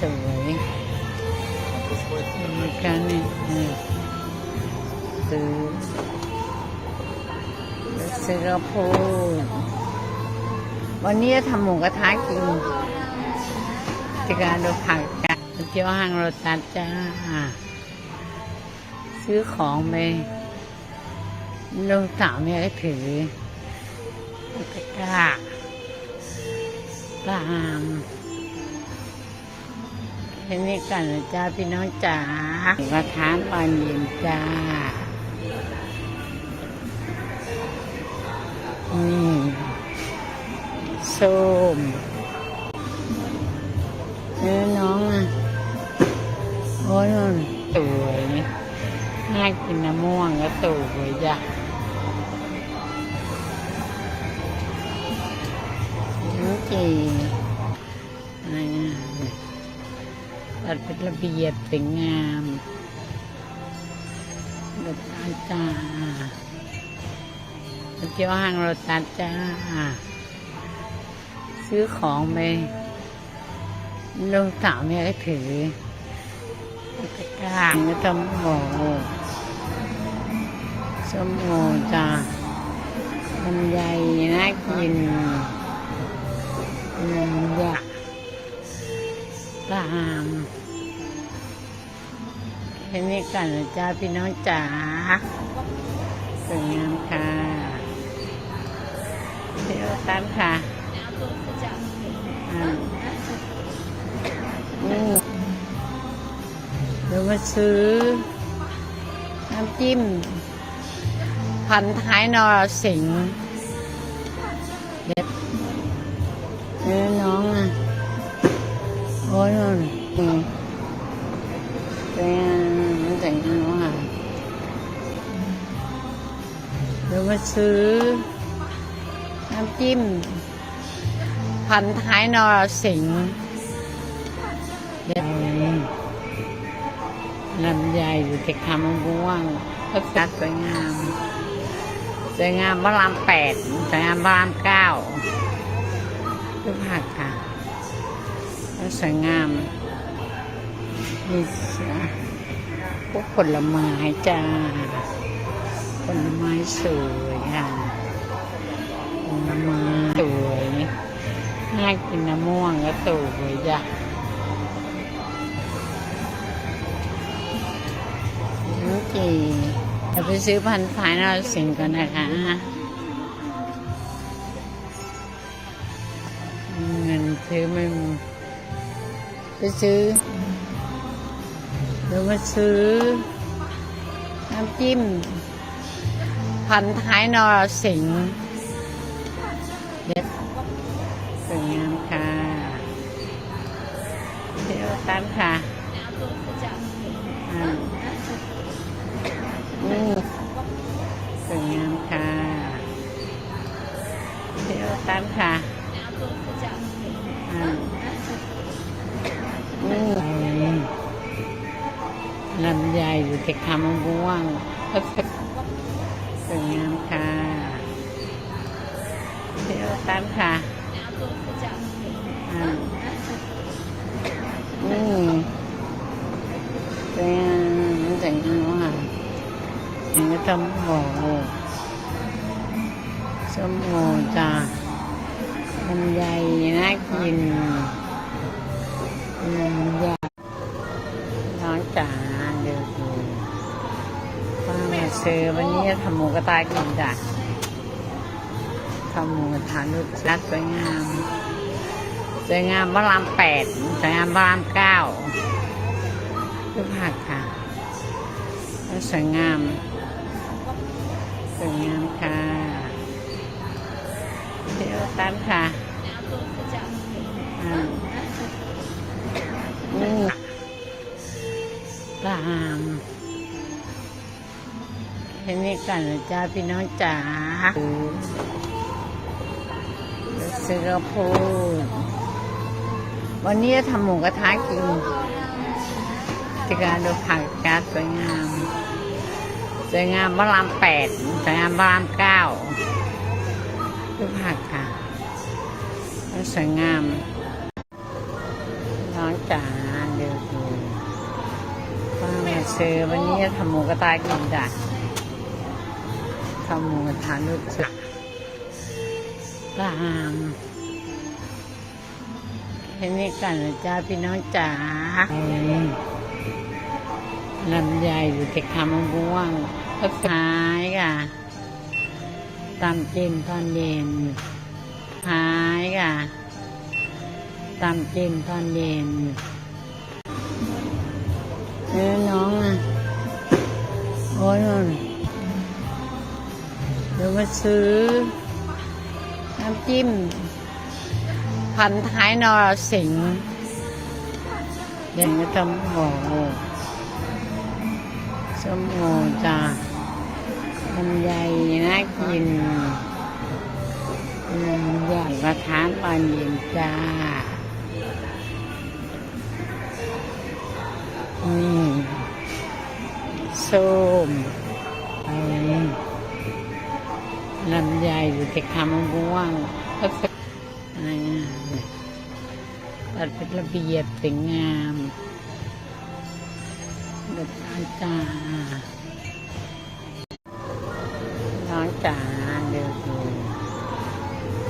สวยเหมือนกันนี่เออซื้อซื้อระพูดวันนี้ทำหมูกระทะกินที่การดูผักกันเที่ยวห้างโรตัสจ้า ซื้อของไปลูกสาวเนี่ยก็ถือตะกร้าตาม แค่นี้กันนะจ้าพี่น้องจ๋ากระทะตอนเย็นจ้า นี่ส้มเนื้อน้องอะ โอ้ยนสวยน่ากินน้ำม่วงก็สวยจ้ะน้ำจีอะไตัดเป็นระเบียบสวยงามรถตาจ้าเที่ยวห้างรถตาจ้า ซื้อของไปลูกสาวเนี่ยก็ถือกลางก็ต้มโอส้มโอจ้าลำไยน่ากินลำไย ตามแค่นี้กันนะจ้าพี่น้องจ๋าสวยงามค่ะเที่ยวตามค่ะอืมเดี๋ยวมาซื้อ น้ำจิ้ม พันท้ายนรสิงเด็ดเนื้อน้อ งอะโอ้ยนู่นนี่เป็นแต่งงานว่าเดี๋ยวมาซื้อน้ำจิ้ม พันท้ายนรสิงห์เด็ดลำไยอยู่ที่คำมะม่วงก็จัดสวยงามสวยงามพระรามแปดสวยงามพระรามเก้าทุกผัก สวยงาม มีพวกผลไม้จ้า ผลไม้สวยค่ะผลไม้สวยน่ากินน้ำม่วงก็สวยจ้ะโอเคเดี๋ยวไปซื้อพันธุ์ท้ายนรสิงห์ก่อนนะคะเงินซื้อไม่ ไปซื้อ เดี๋ยวมาซื้อ น้ำจิ้ม พันท้ายนรสิงห์เด็ดสวยงามค่ะเที่ยวตามค่ะอืมสวยงามค่ะเที่ยวตามค่ะ ลำไยอยู่ที่คำมะม่วงสวยงามค่ะเที่ยวตามค่ะอืมสวยงามแต่งงานว่าอันนี้ส้มโอส้มโอจ้าลำไยน่ากินลำไย ป้าแม่ซื้อวันนี้จะทำหมูกระต่ายกินจ้ะทำหมูกระทะรสชาติสวยงามสวยงามพระรามแปดสวยงามพระรามเก้าทุกผักค่ะสวยงามสวยงามค่ะเที่ยวตามค่ะอืมตาม ค่นี้กันนะจ้าพี่น้องจ๋าซื้อกระพูวันนี้ทำหมูกระทะกินที่การดูผักกาดสวยงาม สวยงามพระรามแปดสวยงามพระรามเก้าทุกผักค่ะสวยงามน้องจ๋าเดี๋ยวดูป้าแม่ซื้อวันนี้ทำหมูกระต่ายกินจ้ะ ทำหมูกระทะลูกจ้ะตามแค่นี้กันนะจ้าพี่น้องจ๋าลำไยอยู่ที่คำมะม่วงก็ขายค่ะตามกินตอนเย็นขายค่ะตามกินตอนเย็นเออน้องอะโอ้ยนู่น เดี๋ยวมาซื้อ น้ำจิ้ม พันท้ายนรสิงห์เดี๋ยวก็จะโอ้โหส้มโอจ้าลำไยน่ากินลำไยกระทานตอนเย็นจ้า นี่ส้ม ลำไยอยู่ที่คำมะม่วงก็เป็นตัดเป็นระเบียบสวยงามแบบอาจาน้องจ๋าเดี๋ยวดู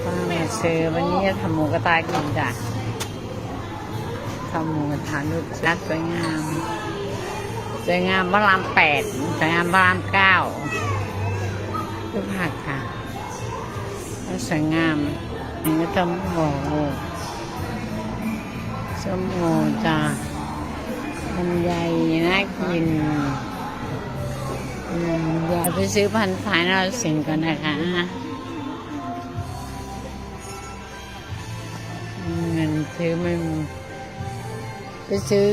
ป้าแม่ซื้อวันนี้ทำหมูกระต่ายกินจ้ะทำหมูกระทะลูกรักสวยงามสวยงามพระรามแปดสวยงามพระรามเก้า ทุกผักค่ะสวยงามนี่ก็ต้มโอส้มโอจ้าลำไยน่ากินลำไยไปซื้อพันธุ์ท้ายนรสิงก่อนนะคะเงินซื้อไม่ไปซื้อ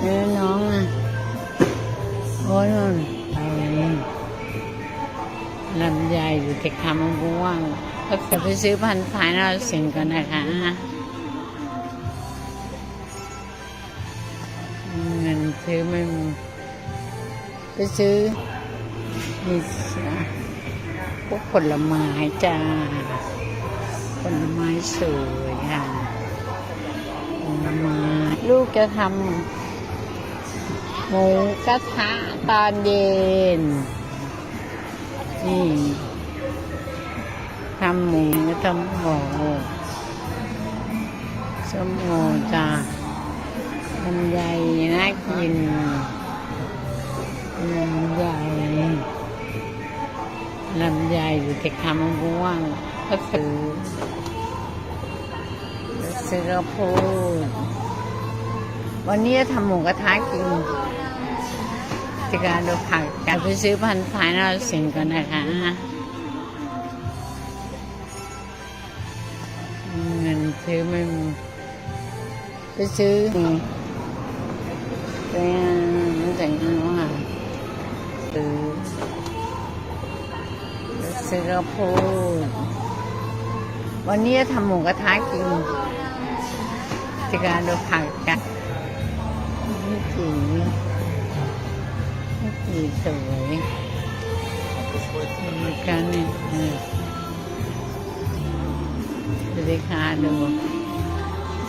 เนื้อน้องอะโอ้ยน ลำไยอยู่ที่คำมะม่วงก็จะไปซื้อพันธุ์ท้ายนรสิงก่อนนะคะเงินซื้อไม่มีไปซื้อมีพวกผลไม้จ้า ผลไม้สวยค่ะผลไม้ลูกจะทำหมูกระทะตอนเย็น นี่ทำหมูทำโอสมโอจ้าลำไยน่ากินลำไยลำไยอยู่ที่คำมะม่วงก็ซื้อซื้อกระพูดวันนี้ทำหมูกระทะกิน จะการดูผักอยากไปซื้อพันธุ์ท้ายนรสิงก่อนนะคะ เงินซื้อไม่ไปซื้อไปงานมันแต่งงานว่าซื้อซื้อกระพูดวันนี้ทำหมูกระทะกินจะการดูผักกันนี่สี นี่สวยมีกันเนี่ยเดูดิค่ะดู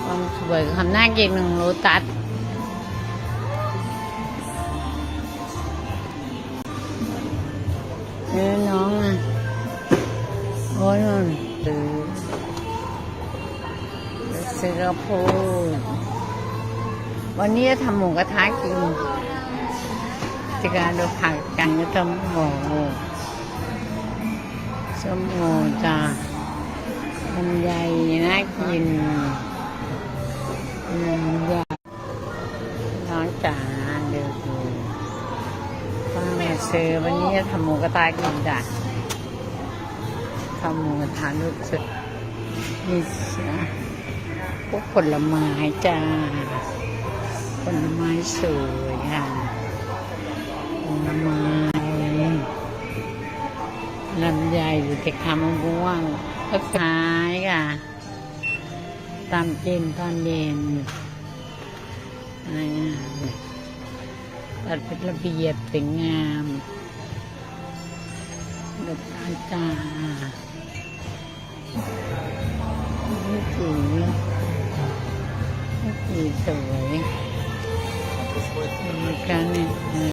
ความสวยความน่ากินของโรตัสเออน้องอะโอ้ยนู่นซื้อซื้อกระพูดวันนี้จะทำหมูกระทะกิน จะการดูผักกันก็ต้มโอส้มโอจ้าลำไยน่ากินลำไยน้องจ๋าเดี๋ยวดูป้าแม่ซื้อวันนี้ทำหมูกระต่ายกินจ้ะทำหมูกระทะลูกสุดนี่พวกผลไม้จ้าผลไม้สวยค่ะ ลไม้ลำไยอยู่ที่คำมะม่วงก็ขายค่ะตามกินตอนเย็นตัดเป็นระเบียบสวยงามแบบอาจารย์นี่สีสวยเหมือนกันเนี่ย